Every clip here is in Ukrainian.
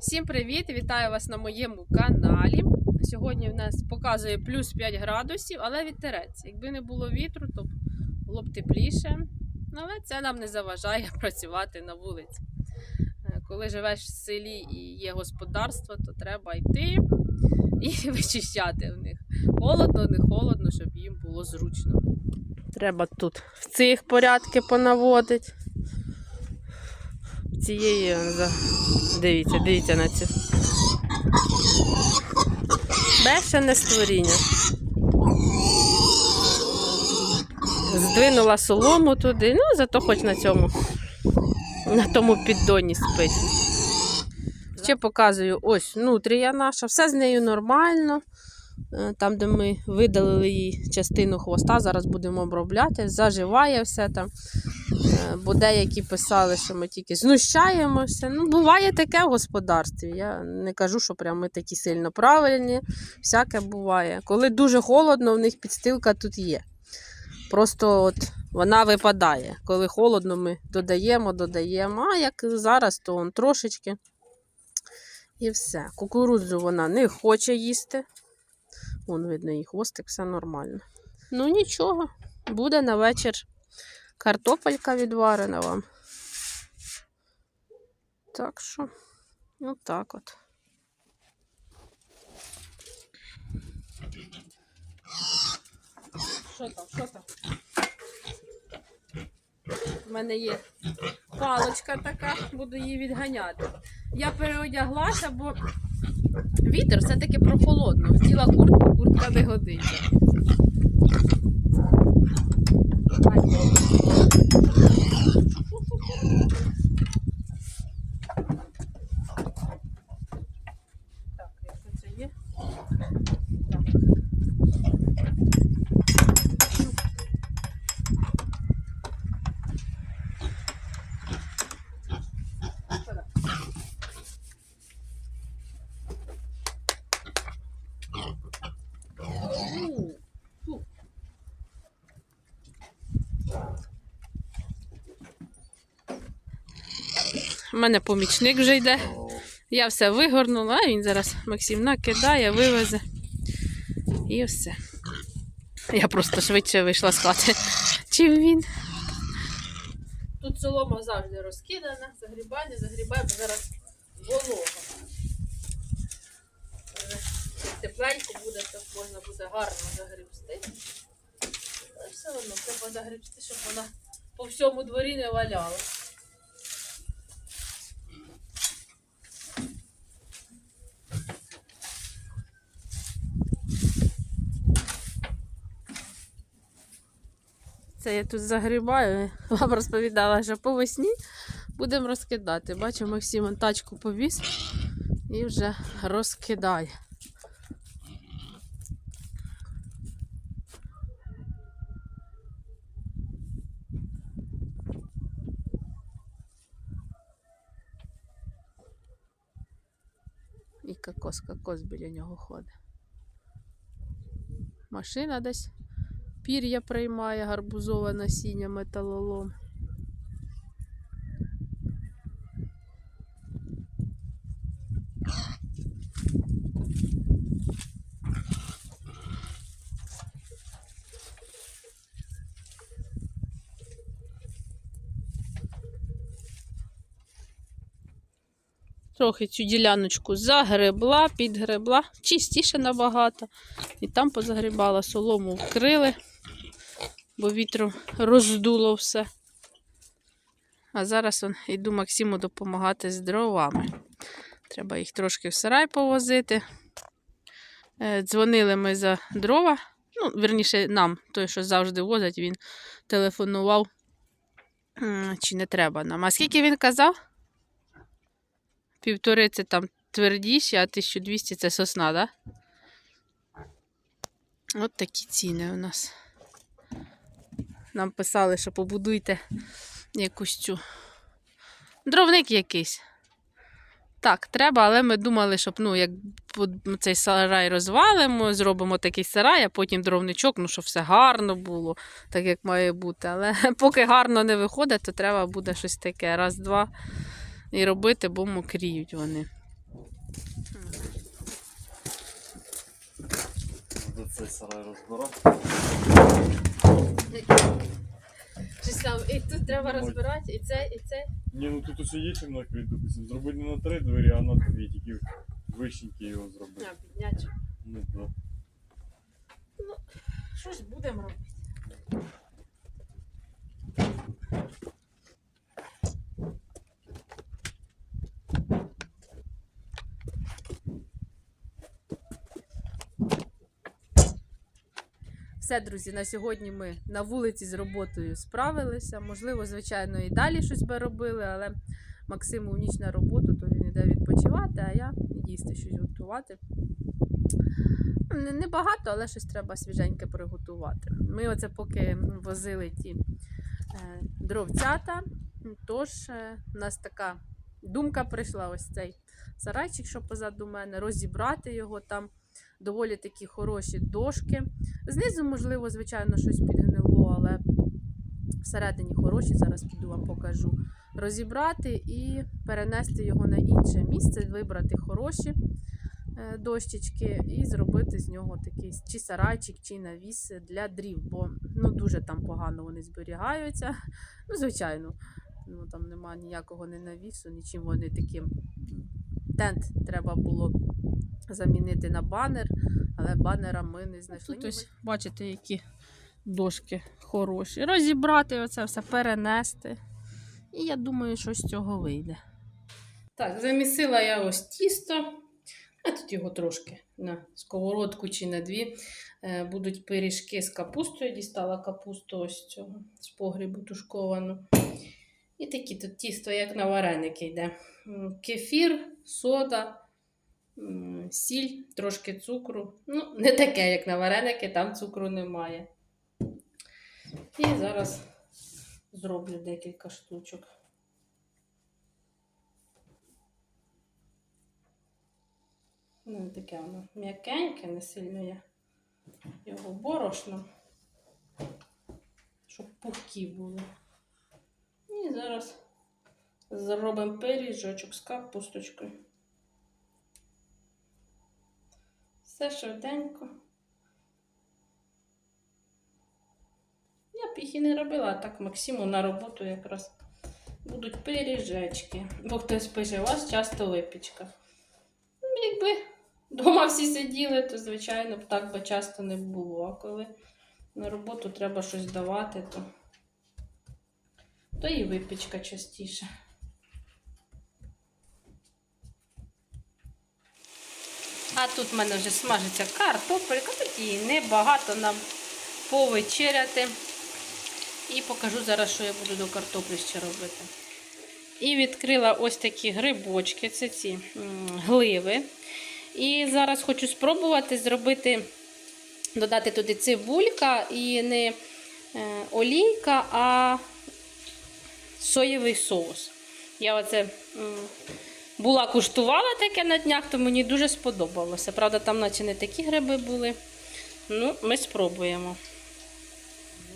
Всім привіт! Вітаю вас на моєму каналі. Сьогодні в нас показує плюс 5 градусів, але вітерець. Якби не було вітру, то було б тепліше. Але це нам не заважає працювати на вулиці. Е, Коли живеш в селі і є господарство, то треба йти і вичищати в них. Холодно, не холодно, щоб їм було зручно. Треба тут в цих порядки понаводити. Цієї Дивіться, дивіться на цю. Бешене створіння. Здвинула солому туди, ну зато хоч на цьому, на тому піддоні спить. Ще показую ось нутрія наша, все з нею нормально. Е, Там, де ми видалили їй частину хвоста, зараз будемо обробляти, заживає все там. Е, Бо деякі писали, що ми тільки знущаємося. Ну, буває таке в господарстві. Я не кажу, що прям ми такі сильно правильні. Всяке буває. Коли дуже холодно, в них підстилка тут є. Просто от вона випадає. Коли холодно, ми додаємо, додаємо. А як зараз, то он трошечки. І все. Кукурудзу вона не хоче їсти. Вон видно, її хвостик, все нормально. Ну нічого, буде на вечір картопелька відварена вам. Так що, ну так от. Що там, що там? У мене є паличка така, буду її відганяти. Я переодяглася, бо вітер все-таки прохолодно. Вділа куртку, куртка не годиться. Так, якщо це є. У мене помічник вже йде. Я все вигорнула, а він зараз Максим накидає, вивезе. І все. Я просто швидше вийшла з хати, чим він. Тут солома завжди розкидана, загрібає, не загрібає, бо зараз волога. Тепленько буде, то можна буде гарно загрібсти. Але все одно треба загрібсти, щоб вона по всьому дворі не валяла. Це я тут загрібаю. Вам розповідала, що по весні будемо розкидати. Бачу, Максим тачку повіз і вже розкидає. І кокос, кокос біля нього ходить. Машина десь пір'я приймає гарбузове насіння металолом. Трохи цю діляночку загребла, підгребла, чистіше набагато. І там позагрібала, солому вкрили, бо вітром роздуло все. А зараз он, йду Максиму допомагати з дровами. Треба їх трошки в сарай повозити. Е, Дзвонили ми за дрова. Ну, верніше, нам, той, що завжди возить, він телефонував, чи не треба нам. А скільки він казав? Півтори це там твердіші, а 1200 це сосна, так? Да? От такі ціни у нас. Нам писали, що побудуйте якусь цю дровник якийсь. Так, треба, але ми думали, щоб ну, як цей сарай розвалимо, зробимо такий сарай, а потім дровничок, ну, щоб все гарно було, так як має бути. Але поки гарно не виходить, то треба буде щось таке. Раз-два і робити, бо мокріють вони. Цей сарай розбирати. Там, і тут треба розбирати, і це, і це. Ні, ну тут усе є чим накрити, допустим. Зробити не на три двері, а на дві, тільки вищенькі його зробити. А, підняти. Ну так. Щось будемо робити. Все, друзі, на сьогодні ми на вулиці з роботою справилися. Можливо, звичайно, і далі щось би робили, але Максиму в ніч на роботу, то він іде відпочивати, а я їсти щось готувати. Небагато, але щось треба свіженьке приготувати. Ми оце поки возили ті е, дровцята, тож е, у нас така думка прийшла ось цей сарайчик, що позаду мене, розібрати його там. Доволі такі хороші дошки. Знизу, можливо, звичайно, щось підгнило, але всередині хороші, зараз піду вам покажу. Розібрати і перенести його на інше місце, вибрати хороші е, дощечки і зробити з нього такий чи сарайчик, чи навіс для дрів, бо ну, дуже там погано вони зберігаються. Ну, звичайно, ну, там немає ніякого не навісу, нічим вони таким. Тент треба було замінити на банер, але банера ми не знайшли. Тут ось бачите, які дошки хороші. Розібрати оце все, перенести. І я думаю, що з цього вийде. Так, замісила я ось тісто. А тут його трошки на сковородку чи на дві. Е, Будуть пиріжки з капустою. Дістала капусту ось цього з погрібу тушковану. І такі тут тісто, як на вареники йде. Кефір, сода, сіль, трошки цукру. Ну, не таке, як на вареники, там цукру немає. І зараз зроблю декілька штучок. Ну, таке воно м'якеньке, не сильно я його борошно, щоб пухкі були. І зараз зробимо пиріжочок з капусточкою. Все швиденько. Я б їх і не робила, а так Максиму на роботу якраз будуть пиріжечки. Бо хтось пише, у вас часто випічка. Ну, якби вдома всі сиділи, то, звичайно, б так би часто не було. А коли на роботу треба щось давати, то, то і випічка частіше. А тут в мене вже смажиться картопелька, тут її небагато нам повечеряти. І покажу зараз, що я буду до картоплі ще робити. І відкрила ось такі грибочки, це ці гливи. І зараз хочу спробувати зробити, додати туди цибулька і не е, олійка, а соєвий соус. Я оце була куштувала таке на днях, то мені дуже сподобалося. Правда, там наче не такі гриби були. Ну, ми спробуємо.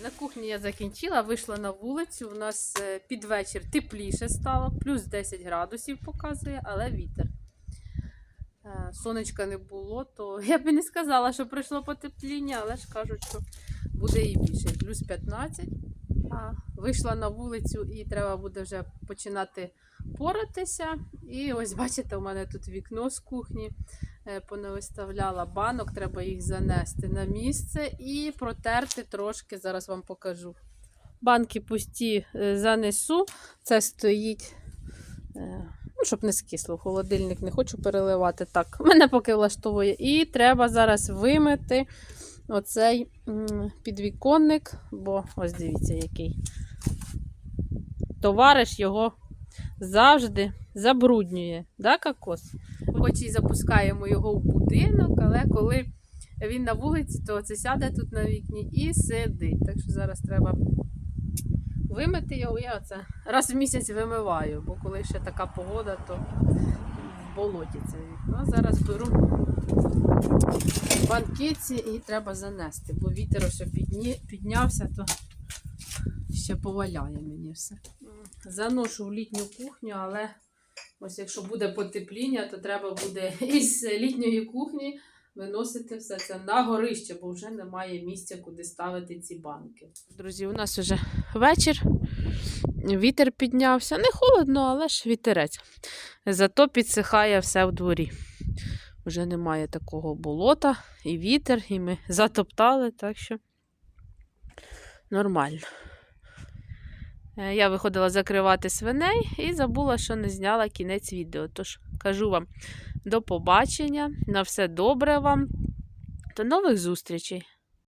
На кухні я закінчила, вийшла на вулицю. У нас е, під вечір тепліше стало, плюс 10 градусів показує, але вітер. Е, Сонечка не було, то я б не сказала, що прийшло потепління, але ж кажуть, що буде і більше, плюс 15. А вийшла на вулицю і треба буде вже починати поратися. І ось бачите, у мене тут вікно з кухні е, понавиставляла банок, треба їх занести на місце і протерти трошки. Зараз вам покажу. Банки пусті е, занесу. Це стоїть, е, ну, щоб не скисло. Холодильник не хочу переливати. Так, мене поки влаштовує. І треба зараз вимити оцей підвіконник, бо ось дивіться, який товариш його завжди забруднює. Да, кокос? Хоч і запускаємо його в будинок, але коли він на вулиці, то це сяде тут на вікні і сидить. Так що зараз треба вимити його. Я оце раз в місяць вимиваю, бо коли ще така погода, то в болоті це вікно. Зараз беру банкиці і треба занести, бо вітер ось підні, піднявся, то ще поваляє мені все. Заношу в літню кухню, але Ось якщо буде потепління, то треба буде із літньої кухні виносити все це на горище, бо вже немає місця, куди ставити ці банки. Друзі, у нас вже вечір. Вітер піднявся. Не холодно, але ж вітерець. Зато підсихає все в дворі. Вже немає такого болота і вітер, і ми затоптали, так що нормально. Е, Я виходила закривати свиней і забула, що не зняла кінець відео. Тож кажу вам до побачення, на все добре вам. До нових зустрічей!